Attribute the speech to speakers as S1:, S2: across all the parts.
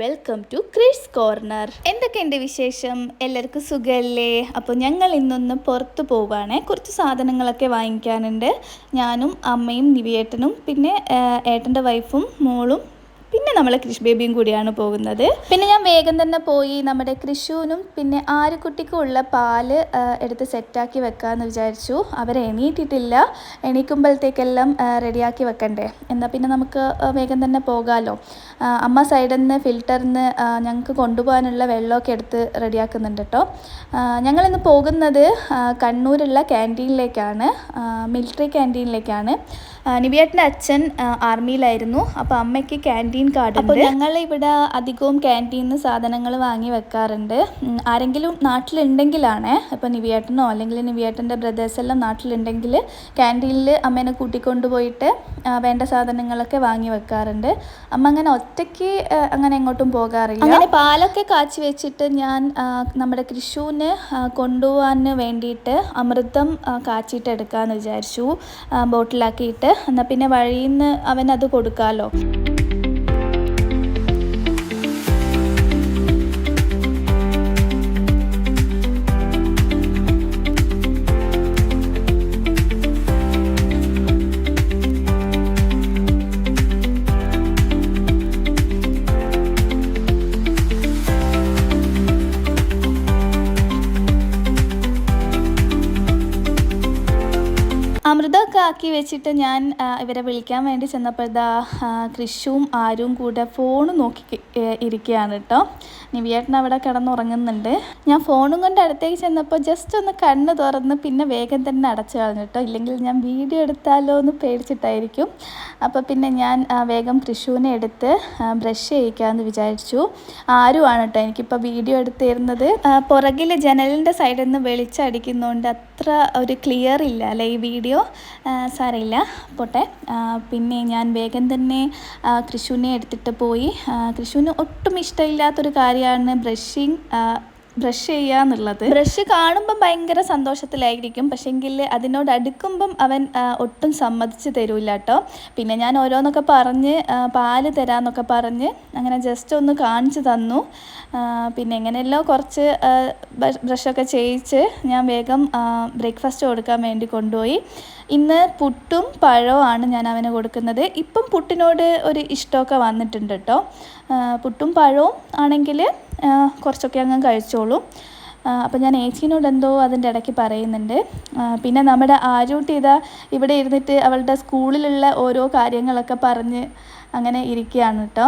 S1: Welcome to Chris corner എന്തൊക്കെയുണ്ട് വിശേഷം? എല്ലാവർക്കും സുഖമല്ലേ അപ്പോൾ ഞങ്ങൾ ഇന്നൊന്ന് പുറത്ത് പോവുകയാണ് കുറച്ച് സാധനങ്ങളൊക്കെ വാങ്ങിക്കാനുണ്ട്. ഞാനും അമ്മയും നിവിയേട്ടനും പിന്നെ ഏട്ടന്റെ വൈഫും മോളും പിന്നെ നമ്മൾ കൃഷ് ബേബിയും കൂടിയാണ് പോകുന്നത്. പിന്നെ ഞാൻ വേഗം തന്നെ പോയി നമ്മുടെ കൃഷുവിനും പിന്നെ ആര്യക്കുട്ടിക്കും ഉള്ള പാൽ എടുത്ത് സെറ്റാക്കി വെക്കാമെന്ന് വിചാരിച്ചു. അവർ എണീറ്റിട്ടില്ല. എണീക്കുമ്പോഴത്തേക്കെല്ലാം റെഡിയാക്കി വെക്കണ്ടേ. എന്നാൽ പിന്നെ നമുക്ക് വേഗം തന്നെ പോകാമല്ലോ അമ്മ സൈഡിൽ നിന്ന് ഫിൽറ്ററിൽ നിന്ന് ഞങ്ങൾക്ക് കൊണ്ടുപോകാനുള്ള വെള്ളമൊക്കെ എടുത്ത് റെഡിയാക്കുന്നുണ്ട് കേട്ടോ ഞങ്ങളിന്ന് പോകുന്നത് കണ്ണൂരുള്ള ക്യാന്റീനിലേക്കാണ്. മിലിറ്ററി ക്യാന്റീനിലേക്കാണ്. നിവിയേട്ടന്റെ അച്ഛൻ ആർമിയിലായിരുന്നു. അപ്പോൾ അമ്മയ്ക്ക് ക്യാന്റീൻ കാർഡ് അപ്പോൾ ഞങ്ങൾ ഇവിടെ അധികവും ക്യാന്റീനിൽ സാധനങ്ങൾ വാങ്ങി വെക്കാറുണ്ട്. ആരെങ്കിലും നാട്ടിലുണ്ടെങ്കിലാണ്. ഇപ്പോൾ നിവിയേട്ടനോ അല്ലെങ്കിൽ നിവിയേട്ടന്റെ ബ്രദേഴ്സ് എല്ലാം നാട്ടിലുണ്ടെങ്കിൽ ക്യാന്റീനിൽ അമ്മേനെ കൂട്ടിക്കൊണ്ടുപോയിട്ട് വേണ്ട സാധനങ്ങളൊക്കെ വാങ്ങി വെക്കാറുണ്ട്. അമ്മ അങ്ങനെ ഒറ്റയ്ക്ക് അങ്ങനെ എങ്ങോട്ടും പോകാറില്ല. അങ്ങനെ പാലൊക്കെ കാച്ചി വെച്ചിട്ട് ഞാൻ നമ്മുടെ കൃഷുവിന് കൊണ്ടുപോകാൻ വേണ്ടിയിട്ട് അമൃതം കാച്ചിട്ട് എടുക്കാമെന്ന് വിചാരിച്ചു. ബോട്ടിലാക്കിയിട്ട് എന്നാൽ പിന്നെ വഴിയിൽ നിന്ന് അവനത് കൊടുക്കാമല്ലോ അമൃതമൊക്കെ ആക്കി വെച്ചിട്ട് ഞാൻ ഇവരെ വിളിക്കാൻ വേണ്ടി ആ, കൃഷുവും ആരും കൂടെ ഫോൺ നോക്കി ഇരിക്കുകയാണ് കേട്ടോ നിവിയേട്ടൻ അവിടെ കിടന്നുറങ്ങുന്നുണ്ട്. ഞാൻ ഫോണും കൊണ്ട് അടുത്തേക്ക് ചെന്നപ്പോൾ ജസ്റ്റ് ഒന്ന് കണ്ണ് തുറന്ന് പിന്നെ വേഗം തന്നെ അടച്ചു കളഞ്ഞു കേട്ടോ ഇല്ലെങ്കിൽ ഞാൻ വീഡിയോ എടുത്താലോ എന്ന് പേടിച്ചിട്ടായിരിക്കും. അപ്പോൾ പിന്നെ ഞാൻ വേഗം കൃഷുവിനെ എടുത്ത് ബ്രഷ് ചെയ്യിക്കാമെന്ന് വിചാരിച്ചു. ആരുമാണ് കേട്ടോ എനിക്കിപ്പോൾ വീഡിയോ എടുത്ത് തരുന്നത് പുറകിൽ ജനലിന്റെ സൈഡിൽ നിന്ന് വെളിച്ചടിക്കുന്നതുകൊണ്ട് അത്ര ഒരു ക്ലിയർ ഇല്ല അല്ലേ ഈ വീഡിയോ? സാരമില്ല. പോട്ടെ. പിന്നെ ഞാൻ വേഗം തന്നെ കൃഷുവിനെ എടുത്തിട്ട് പോയി. കൃഷുവിന് ഒട്ടും ഇഷ്ടമില്ലാത്തൊരു കാര്യമാണ് ബ്രഷിങ് ബ്രഷ് ചെയ്യുക എന്നുള്ളത്. ബ്രഷ് കാണുമ്പം ഭയങ്കര സന്തോഷത്തിലായിരിക്കും. പക്ഷെങ്കിൽ അതിനോട് അടുക്കുമ്പം അവൻ ഒട്ടും സമ്മതിച്ച് തരൂല കേട്ടോ പിന്നെ ഞാൻ ഓരോന്നൊക്കെ പറഞ്ഞ് പാൽ തരാമെന്നൊക്കെ പറഞ്ഞ് അങ്ങനെ ജസ്റ്റ് ഒന്ന് കാണിച്ചു തന്നു. പിന്നെ എങ്ങനെയല്ലോ കുറച്ച് ബ്രഷൊക്കെ ചെയ്യിച്ച് ഞാൻ വേഗം ബ്രേക്ക്ഫാസ്റ്റ് കൊടുക്കാൻ വേണ്ടി കൊണ്ടുപോയി. ഇന്ന് പുട്ടും പഴവും ആണ് ഞാൻ അവന് കൊടുക്കുന്നത്. ഇപ്പം പുട്ടിനോട് ഒരു ഇഷ്ടമൊക്കെ വന്നിട്ടുണ്ട് കേട്ടോ പുട്ടും പഴവും ആണെങ്കിൽ കുറച്ചൊക്കെ അങ്ങ് കഴിച്ചോളും. അപ്പോൾ ഞാൻ ഏച്ചിനോട് എന്തോ അതിന്റെ ഇടയ്ക്ക് പറയുന്നുണ്ട്. പിന്നെ നമ്മുടെ ആരൂട്ടി ഇതാ ഇവിടെ ഇരുന്നിട്ട് അവളുടെ സ്കൂളിലുള്ള ഓരോ കാര്യങ്ങളൊക്കെ പറഞ്ഞ് അങ്ങനെ ഇരിക്കുകയാണ് കേട്ടോ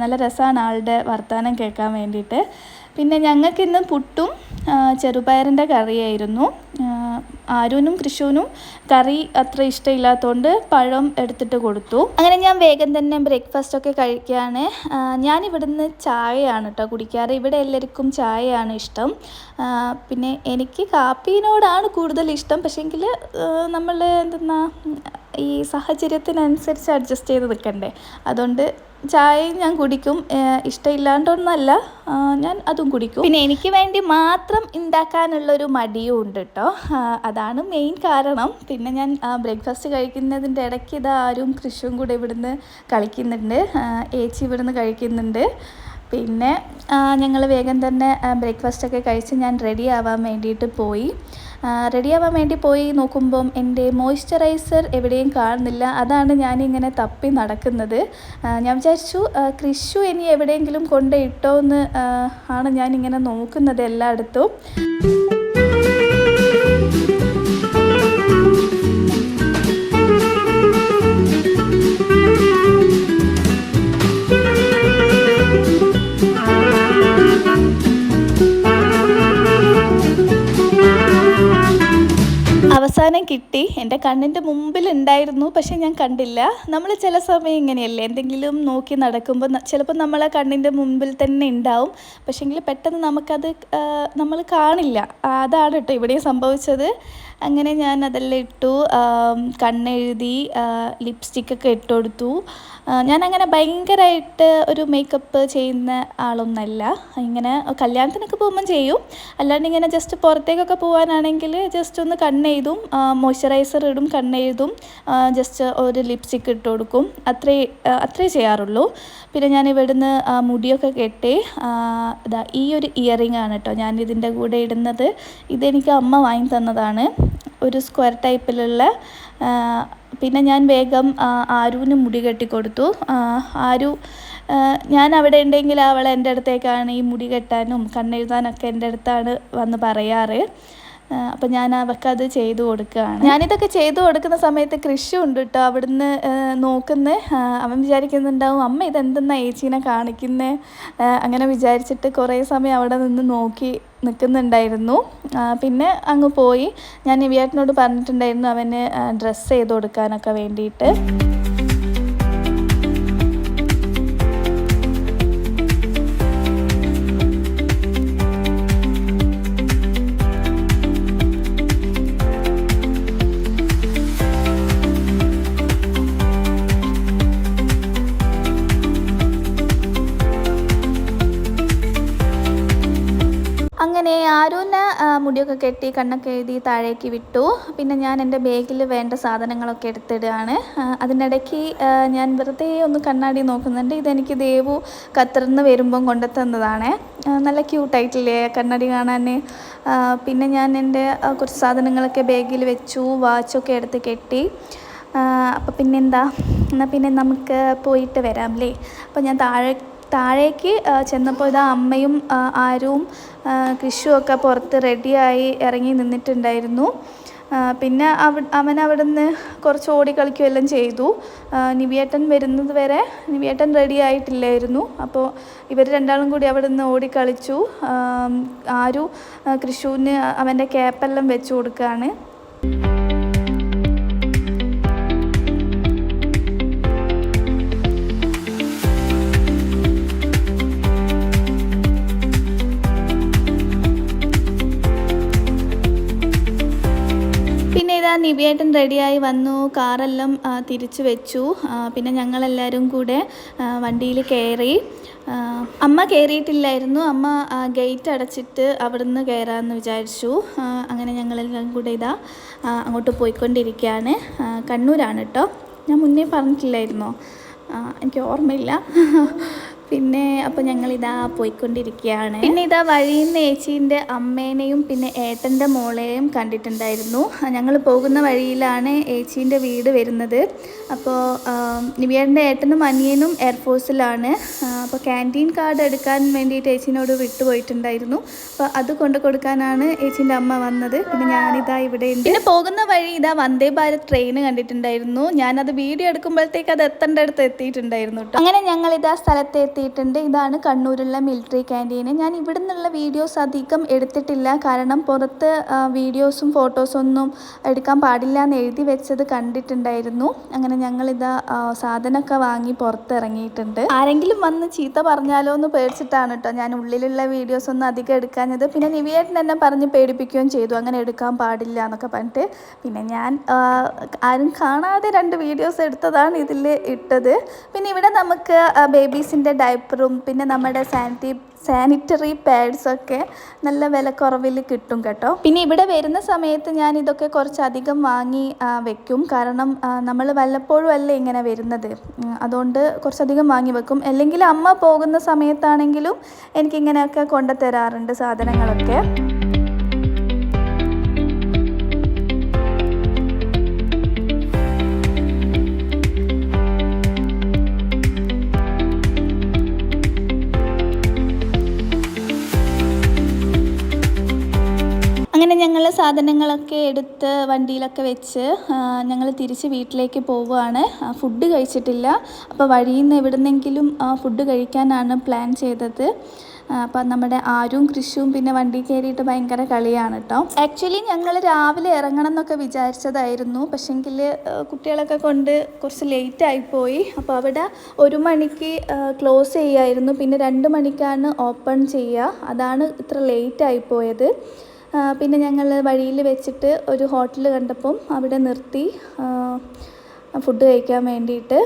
S1: നല്ല രസമാണ് ആളുടെ വർത്തമാനം കേൾക്കാൻ വേണ്ടിയിട്ട്. പിന്നെ ഞങ്ങൾക്ക് ഇന്ന് പുട്ടും ചെറുപയറിന്റെ കറിയായിരുന്നു. ആരുനും കൃഷുവിനും കറി അത്ര ഇഷ്ടമില്ലാത്തതുകൊണ്ട് പഴം എടുത്തിട്ട് കൊടുത്തു. അങ്ങനെ ഞാൻ വേഗം തന്നെ ബ്രേക്ക്ഫാസ്റ്റ് ഒക്കെ കഴിക്കുകയാണ്. ഞാനിവിടുന്ന് ചായയാണ് കേട്ടോ കുടിക്കാറ്. ഇവിടെ എല്ലാവർക്കും ചായയാണ് ഇഷ്ടം. പിന്നെ എനിക്ക് കാപ്പിനോടാണ് കൂടുതൽ ഇഷ്ടം. പക്ഷേങ്കിൽ നമ്മൾ എന്തെന്നാ ഈ സാഹചര്യത്തിനനുസരിച്ച് അഡ്ജസ്റ്റ് ചെയ്ത് നിൽക്കണ്ടേ. അതുകൊണ്ട് ചായയും ഞാൻ കുടിക്കും. ഇഷ്ടമില്ലാണ്ടൊന്നല്ല. ഞാൻ അതും കുടിക്കും. പിന്നെ എനിക്ക് വേണ്ടി മാത്രം ഉണ്ടാക്കാനുള്ളൊരു മടിയും ഉണ്ട് കേട്ടോ അതാണ് മെയിൻ കാരണം. പിന്നെ ഞാൻ ബ്രേക്ക്ഫാസ്റ്റ് കഴിക്കുന്നതിന്റെ ഇടയ്ക്ക് ഇത് ആരും കൃഷിയും കൂടെ ഇവിടുന്ന് കളിക്കുന്നുണ്ട്. ഏച്ചി ഇവിടുന്ന് കഴിക്കുന്നുണ്ട്. പിന്നെ ഞങ്ങൾ വേഗം തന്നെ ബ്രേക്ക്ഫാസ്റ്റൊക്കെ കഴിച്ച് ഞാൻ റെഡി ആവാൻ വേണ്ടിയിട്ട് പോയി. റെഡി ആവാൻ വേണ്ടി പോയി നോക്കുമ്പം എന്റെ മോയ്സ്ചറൈസർ എവിടെയും കാണുന്നില്ല. അതാണ് ഞാനിങ്ങനെ തപ്പി നടക്കുന്നത്. ഞാൻ വിചാരിച്ചു കൃഷു ഇനി എവിടെയെങ്കിലും കൊണ്ടിട്ടോ എന്ന് ആണ് ഞാനിങ്ങനെ നോക്കുന്നത് എല്ലായിടത്തും. അവസാനം കിട്ടി. എന്റെ കണ്ണിന്റെ മുമ്പിൽ ഉണ്ടായിരുന്നു പക്ഷെ ഞാൻ കണ്ടില്ല. നമ്മൾ ചില സമയം ഇങ്ങനെയല്ലേ? എന്തെങ്കിലും നോക്കി നടക്കുമ്പോൾ ചിലപ്പോൾ നമ്മളെ കണ്ണിന്റെ മുമ്പിൽ തന്നെ ഉണ്ടാവും. പക്ഷേങ്കിൽ പെട്ടെന്ന് നമുക്കത് നമ്മൾ കാണില്ല. അതാണ് കേട്ടോ ഇവിടെയും സംഭവിച്ചത്. അങ്ങനെ ഞാൻ അതെല്ലാം ഇട്ടു കണ്ണെഴുതി ലിപ്സ്റ്റിക്കൊക്കെ ഇട്ട് കൊടുത്തു. ഞാനങ്ങനെ ഭയങ്കരമായിട്ട് ഒരു മേക്കപ്പ് ചെയ്യുന്ന ആളൊന്നല്ല. ഇങ്ങനെ കല്യാണത്തിനൊക്കെ പോകുമ്പം ചെയ്യും. അല്ലാണ്ട് ഇങ്ങനെ ജസ്റ്റ് പുറത്തേക്കൊക്കെ പോകാനാണെങ്കിൽ ജസ്റ്റ് ഒന്ന് കണ്ണെഴുതും മോയ്സ്ചറൈസർ ഇടും കണ്ണെഴുതും ജസ്റ്റ് ഒരു ലിപ്സ്റ്റിക്ക് ഇട്ട് കൊടുക്കും. അത്രേ അത്രേ ചെയ്യാറുള്ളൂ. പിന്നെ ഞാൻ ഇവിടുന്ന് മുടിയൊക്കെ കെട്ടി ഇതാ ഈ ഒരു ഇയറിംഗ് ആണ് കേട്ടോ ഞാൻ ഇതിന്റെ കൂടെ ഇടുന്നത്. ഇതെനിക്ക് അമ്മ വാങ്ങി തന്നതാണ്. ഒരു സ്ക്വയർ ടൈപ്പിലുള്ള പിന്നെ ഞാൻ വേഗം ആരുവിന് മുടി കെട്ടി കൊടുത്തു. ആ, ആരു ഞാൻ അവിടെ ഉണ്ടെങ്കിൽ അവൾ എന്റെ അടുത്തേക്കാണ് ഈ മുടി കെട്ടാനും കണ്ണെഴുതാനൊക്കെ എന്റെ അടുത്താണ് വന്ന് പറയാറ്. അപ്പം ഞാൻ അവൾക്കത് ചെയ്തു കൊടുക്കുകയാണ്. ഞാനിതൊക്കെ ചെയ്തു കൊടുക്കുന്ന സമയത്ത് കൃഷി ഉണ്ട് കേട്ടോ. അവിടുന്ന് നോക്കുന്ന. അവൻ വിചാരിക്കുന്നുണ്ടാവും അമ്മ ഇതെന്തെന്നാ ഏച്ചീനെ കാണിക്കുന്നത് അങ്ങനെ വിചാരിച്ചിട്ട് കുറേ സമയം അവിടെ നിന്ന് നോക്കി നിൽക്കുന്നുണ്ടായിരുന്നു. പിന്നെ അങ്ങ് പോയി. ഞാൻ നിവിയേട്ടനോട് പറഞ്ഞിട്ടുണ്ടായിരുന്നു അവന് ഡ്രസ്സ് ചെയ്ത് കൊടുക്കാനൊക്കെ വേണ്ടിയിട്ട്. മുടിയൊക്കെ കെട്ടി കണ്ണൊക്കെ എഴുതി താഴേക്ക് വിട്ടു. പിന്നെ ഞാൻ എന്റെ ബാഗിൽ വേണ്ട സാധനങ്ങളൊക്കെ എടുത്തിടുകയാണ്. അതിനിടയ്ക്ക് ഞാൻ വെറുതെ ഒന്ന് കണ്ണാടി നോക്കുന്നുണ്ട്. ഇതെനിക്ക് ദേവു ഖത്തറിൽ നിന്ന് വരുമ്പം കൊണ്ടുത്തന്നതാണ്. നല്ല ക്യൂട്ടായിട്ടില്ലേ കണ്ണാടി കാണാൻ? പിന്നെ ഞാൻ എന്റെ കുറച്ച് സാധനങ്ങളൊക്കെ ബാഗിൽ വെച്ചു വാച്ചൊക്കെ എടുത്ത് കെട്ടി. അപ്പോൾ പിന്നെന്താ? എന്നാൽ പിന്നെ നമുക്ക് പോയിട്ട് വരാം അല്ലേ? അപ്പോൾ ഞാൻ താഴെ താഴേക്ക് ചെന്നപ്പോൾ ഇതാ അമ്മയും ആരും ഒക്കെ പുറത്ത് റെഡിയായി ഇറങ്ങി നിന്നിട്ടുണ്ടായിരുന്നു. പിന്നെ അവ അവൻ അവിടെ നിന്ന് കുറച്ച് ഓടി കളിക്കുകയെല്ലാം ചെയ്തു. നിവിയേട്ടൻ വരുന്നത് വരെ നിവിയേട്ടൻ റെഡി ആയിട്ടില്ലായിരുന്നു. അപ്പോൾ ഇവർ രണ്ടാളും കൂടി അവിടെ നിന്ന് ഓടിക്കളിച്ചു ആരും കൃഷുവിന് അവന്റെ ക്യാപ്പെല്ലാം വെച്ചു കൊടുക്കുകയാണ്. നിവിയേട്ടൻ റെഡിയായി വന്നു. കാറെല്ലാം തിരിച്ചു വെച്ചു. പിന്നെ ഞങ്ങളെല്ലാവരും കൂടെ വണ്ടിയിൽ കയറി. അമ്മ കയറിയിട്ടില്ലായിരുന്നു. അമ്മ ഗേറ്റ് അടച്ചിട്ട് അവിടുന്ന് കയറാമെന്ന് വിചാരിച്ചു. അങ്ങനെ ഞങ്ങളെല്ലാം കൂടെ ഇതാ അങ്ങോട്ട് പോയിക്കൊണ്ടിരിക്കുകയാണ്. കണ്ണൂരാണ് കേട്ടോ. ഞാൻ മുന്നേ പറഞ്ഞിട്ടില്ലായിരുന്നോ? എനിക്ക് ഓർമ്മയില്ല. പിന്നെ അപ്പോൾ ഇതാ പോയിക്കൊണ്ടിരിക്കുകയാണ് പിന്നെ ഇതാ വഴിയിൽ നിന്ന് ഏച്ചീന്റെ അമ്മേനെയും പിന്നെ ഏട്ടന്റെ മോളെയും കണ്ടിട്ടുണ്ടായിരുന്നു. ഞങ്ങൾ പോകുന്ന വഴിയിലാണ് ഏച്ചീന്റെ വീട് വരുന്നത്. അപ്പോൾ നിവിയേട്ടന്റെ ഏട്ടനും അനിയനും എയർഫോഴ്സിലാണ് അപ്പോൾ ക്യാന്റീൻ കാർഡ് എടുക്കാൻ വേണ്ടിയിട്ട് ഏച്ചീനോട് വിട്ടുപോയിട്ടുണ്ടായിരുന്നു. അപ്പോൾ അത് കൊണ്ടു കൊടുക്കാനാണ് ഏച്ചീന്റെ അമ്മ വന്നത്. പിന്നെ ഞാനിതാ ഇവിടെ ഉണ്ട്. പിന്നെ പോകുന്ന വഴി ഇതാ വന്ദേ ഭാരത് ട്രെയിൻ കണ്ടിട്ടുണ്ടായിരുന്നു. ഞാനത് വീഡിയോ എടുക്കുമ്പോഴത്തേക്ക് അത് എത്തേണ്ട അടുത്ത് എത്തിയിട്ടുണ്ടായിരുന്നു അങ്ങനെ ഞങ്ങൾ ഇതാ സ്ഥലത്ത് എത്തിയിട്ടുണ്ട് ഇതാണ് കണ്ണൂരുള്ള മിലിറ്ററി ക്യാന്റീന് ഞാൻ ഇവിടെ നിന്നുള്ള വീഡിയോസ് അധികം എടുത്തിട്ടില്ല. കാരണം പുറത്ത് വീഡിയോസും ഫോട്ടോസും ഒന്നും എടുക്കാൻ പാടില്ല എന്ന് എഴുതി വെച്ചത് കണ്ടിട്ടുണ്ടായിരുന്നു. അങ്ങനെ ഞങ്ങളിതാ സാധനമൊക്കെ വാങ്ങി പുറത്തിറങ്ങിയിട്ടുണ്ട്. ആരെങ്കിലും വന്ന് ചീത്ത പറഞ്ഞാലോ എന്ന് പേടിച്ചിട്ടാണ് കേട്ടോ ഞാൻ ഉള്ളിലുള്ള വീഡിയോസ് ഒന്നും അധികം എടുക്കാഞ്ഞത്. പിന്നെ നിവിയേട്ടൻ എന്നെ പറഞ്ഞ് പേടിപ്പിക്കുകയും ചെയ്തു. അങ്ങനെ എടുക്കാൻ പാടില്ല എന്നൊക്കെ പറഞ്ഞിട്ട്. പിന്നെ ഞാൻ ആരും കാണാതെ രണ്ട് വീഡിയോസ് എടുത്തതാണ് ഇതിൽ ഇട്ടത്. പിന്നെ ഇവിടെ നമുക്ക് ബേബീസിന്റെ ഡയപ്പറും പിന്നെ നമ്മുടെ സാനിറ്റി സാനിറ്ററി പാഡ്സൊക്കെ നല്ല വിലക്കുറവിൽ കിട്ടും കേട്ടോ. പിന്നെ ഇവിടെ വരുന്ന സമയത്ത് ഞാൻ ഇതൊക്കെ കുറച്ചധികം വാങ്ങി വെക്കും. കാരണം നമ്മൾ വല്ലപ്പോഴും അല്ലേ ഇങ്ങനെ വരുന്നത്? അതുകൊണ്ട് കുറച്ചധികം വാങ്ങി വെക്കും. അല്ലെങ്കിൽ അമ്മ പോകുന്ന സമയത്താണെങ്കിലും എനിക്കിങ്ങനെയൊക്കെ കൊണ്ടുതരാറുണ്ട് സാധനങ്ങളൊക്കെ. ഞങ്ങൾ സാധനങ്ങളൊക്കെ എടുത്ത് വണ്ടിയിലൊക്കെ വെച്ച് ഞങ്ങൾ തിരിച്ച് വീട്ടിലേക്ക് പോവുകയാണ്. ഫുഡ് കഴിച്ചിട്ടില്ല. അപ്പോൾ വഴിയിൽ നിന്ന് എവിടുന്നെങ്കിലും ഫുഡ് കഴിക്കാനാണ് പ്ലാൻ ചെയ്തത്. അപ്പം നമ്മുടെ ആരും കൃഷിയും പിന്നെ വണ്ടി കയറിയിട്ട് ഭയങ്കര കളിയാണ് കേട്ടോ ആക്ച്വലി ഞങ്ങൾ രാവിലെ ഇറങ്ങണം എന്നൊക്കെ വിചാരിച്ചതായിരുന്നു പക്ഷെങ്കിൽ കുട്ടികളൊക്കെ കൊണ്ട് കുറച്ച് ലേറ്റ് ആയിപ്പോയി. അപ്പോൾ അവിടെ ഒരു മണിക്ക് ക്ലോസ് ചെയ്യായിരുന്നു. പിന്നെ രണ്ട് മണിക്കാണ് ഓപ്പൺ ചെയ്യുക. അതാണ് ഇത്ര ലേറ്റ് ആയിപ്പോയത്. പിന്നെ ഞങ്ങൾ വഴിയിൽ വെച്ചിട്ട് ഒരു ഹോട്ടൽ കണ്ടപ്പം അവിടെ നിർത്തി ഫുഡ് കഴിക്കാൻ വേണ്ടിയിട്ട്.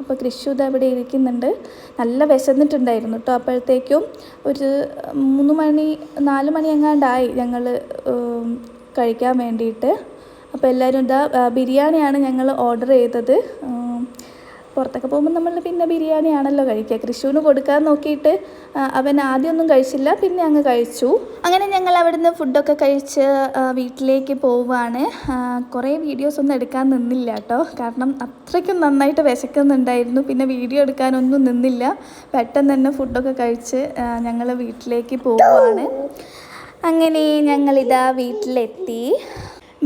S1: അപ്പോൾ കൃഷി അവിടെ ഇരിക്കുന്നുണ്ട്. നല്ല വിശന്നിട്ടുണ്ടായിരുന്നു കേട്ടോ. അപ്പോഴത്തേക്കും ഒരു മൂന്ന് മണി നാല് മണി എങ്ങാണ്ടായി ഞങ്ങൾ കഴിക്കാൻ വേണ്ടിയിട്ട്. അപ്പോൾ എല്ലാവരും ഇതാ ബിരിയാണിയാണ് ഞങ്ങൾ ഓർഡർ ചെയ്തത്. പുറത്തൊക്കെ പോകുമ്പോൾ നമ്മൾ പിന്നെ ബിരിയാണിയാണല്ലോ കഴിക്കുക. കൃഷുവിന് കൊടുക്കാൻ നോക്കിയിട്ട് അവൻ ആദ്യമൊന്നും കഴിച്ചില്ല പിന്നെ അങ്ങ് കഴിച്ചു. അങ്ങനെ ഞങ്ങൾ അവിടുന്ന് ഫുഡൊക്കെ കഴിച്ച് വീട്ടിലേക്ക് പോവുകയാണ്. കുറേ വീഡിയോസ് ഒന്നും എടുക്കാൻ നിന്നില്ല കേട്ടോ. കാരണം അത്രയ്ക്കും നന്നായിട്ട് വിശക്കുന്നുണ്ടായിരുന്നു. പിന്നെ വീഡിയോ എടുക്കാനൊന്നും നിന്നില്ല. പെട്ടെന്ന് തന്നെ ഫുഡൊക്കെ കഴിച്ച് ഞങ്ങൾ വീട്ടിലേക്ക് പോവുകയാണ്. അങ്ങനെ ഞങ്ങളിതാ വീട്ടിലെത്തി.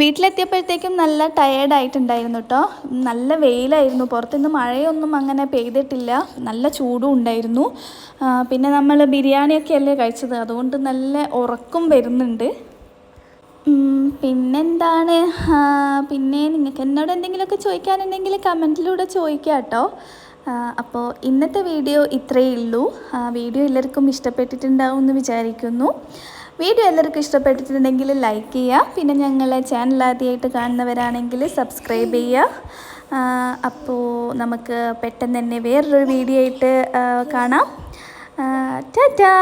S1: വീട്ടിലെത്തിയപ്പോഴത്തേക്കും നല്ല ടയേർഡായിട്ടുണ്ടായിരുന്നു കേട്ടോ നല്ല വെയിലായിരുന്നു. പുറത്തുനിന്ന് മഴയൊന്നും അങ്ങനെ പെയ്തിട്ടില്ല. നല്ല ചൂടും ഉണ്ടായിരുന്നു. പിന്നെ നമ്മൾ ബിരിയാണിയൊക്കെ അല്ലേ കഴിച്ചത്? അതുകൊണ്ട് നല്ല ഉറക്കം വരുന്നുണ്ട്. പിന്നെന്താണ്? പിന്നെ നിങ്ങൾക്ക് എന്നോട് എന്തെങ്കിലുമൊക്കെ ചോദിക്കാനുണ്ടെങ്കിൽ കമന്റിലൂടെ ചോദിക്കുക കേട്ടോ. അപ്പോൾ ഇന്നത്തെ വീഡിയോ ഇത്രയേ ഉള്ളൂ. വീഡിയോ എല്ലാവർക്കും ഇഷ്ടപ്പെട്ടിട്ടുണ്ടാവും എന്ന് വിചാരിക്കുന്നു. വീഡിയോ എല്ലാവർക്കും ഇഷ്ടപ്പെട്ടിട്ടുണ്ടെങ്കിൽ ലൈക്ക് ചെയ്യുക. പിന്നെ ഞങ്ങളെ ചാനൽ ആദ്യമായിട്ട് കാണുന്നവരാണെങ്കിൽ സബ്സ്ക്രൈബ് ചെയ്യുക. അപ്പോൾ നമുക്ക് പെട്ടെന്ന് തന്നെ വേറൊരു വീഡിയോ ആയിട്ട് കാണാം. ടാറ്റാ